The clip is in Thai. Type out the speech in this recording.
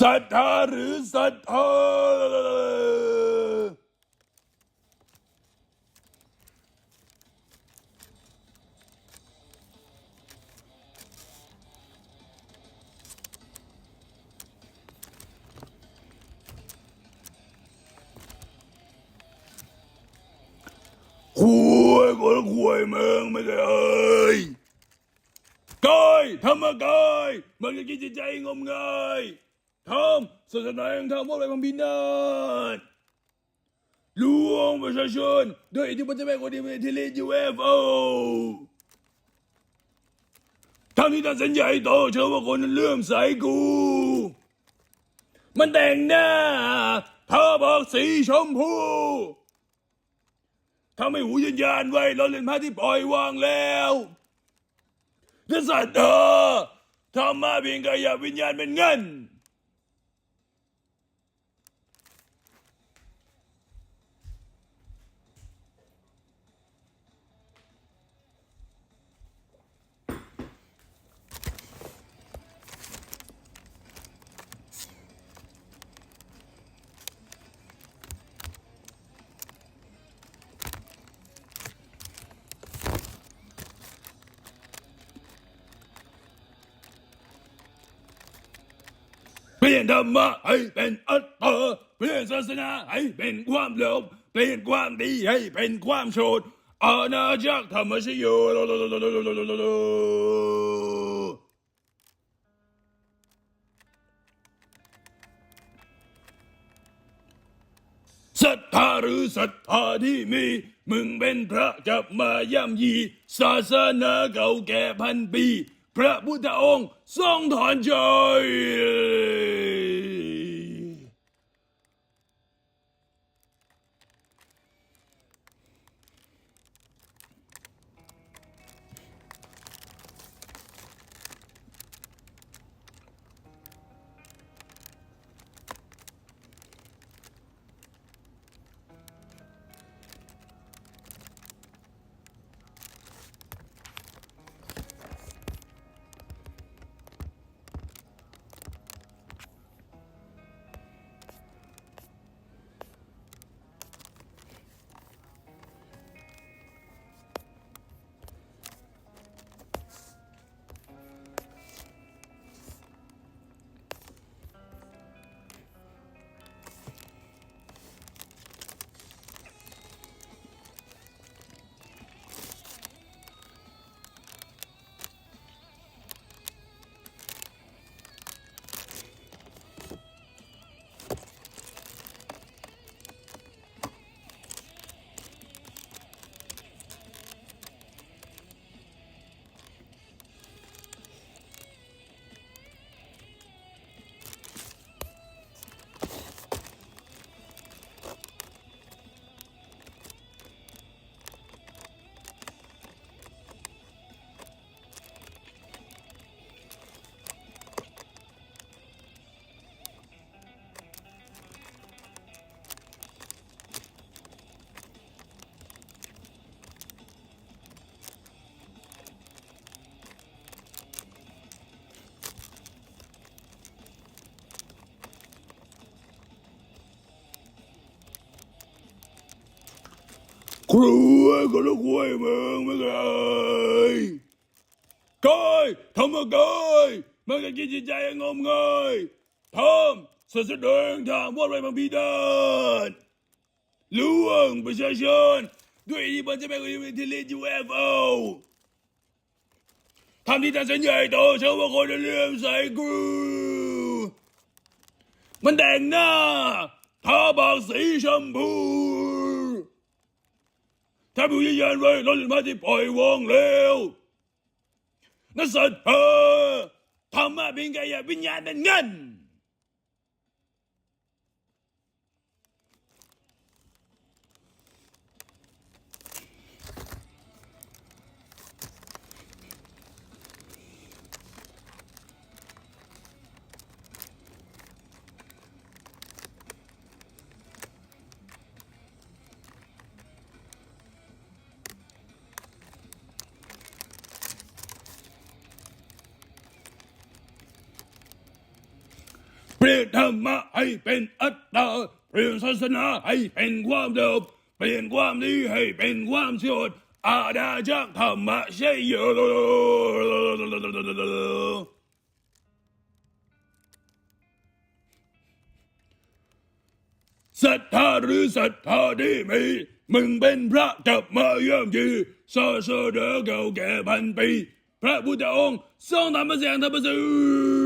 ศรัทธาหรือศรัทธาขวยคนขวยเมืองไม่เคยเอ่ยกายธรรมกายมันจะกินใจงมงาย ทำศาสนาแห่งธรรมว่าอะไรพังพินาศลวงประชาชนด้วยอิทธิพลเจ้าแม่กวนอิมที่เล่นยูเอฟโอทำที่ตัดสินใหญ่โตเชื่อว่าคนเลื่อมใสกู มันแต่งหน้าเธอบอกสีชมพูถ้าไม่หูยันยานไว้เราเล่นพระที่ปล่อยวางแล้วถ้าสัตว์เธอทำมาเพียงกายวิญญาณเป็นเงิน ปลี่ยนธรรมะให้เป็นอัตตาเปลี่ยนศาสนาให้เป็นความหลงเปลี่ยนความดีให้เป็นความโชดอาณาจักรธรรมชโยศรัทธาหรือศรัทธาที่มี มึงเป็นพระจะมาย่ำยี ศาสนาเก่าแก่พันปี พระพุทธองค์ทรงถอนใจ ครัวก็ลูกควยเมืองไม่เคยกายธรรมกายมันก็กินจิตใจงมงายทำแสดงทางว่าไรบางพีดานลวงประชาชนด้วยอิทธิพลจะเป็นคนที่เล่นยูเอฟโอทำที่ตัดสินใหญ่โตเชื่อว่าคนจะเลื่อมใสกู มันแต่งหน้าทาบากสีชมพู ถ้าผู้ยิ่งใหญ่ไว้เราจะมาที่ปล่อยวางแล้วนักสัตว์เธอทำมาเป็นไงอะวิญญาณเป็นเงิน ปลี่ยนธรรมะให้เป็นอัตตา เปลี่ยนศาสนาให้เป็นความเดิม เปลี่ยนความดีให้เป็นความเชื่ออาณาจักรธรรมะใช่เยอะศรัทธาหรือศรัทธาดีมีมึงเป็นพระจับมาเยี่ยมยีซาเสดอเก่าแก่พันปี พระพุทธองค์ทรงทำมาเสียงธรรมสื่อ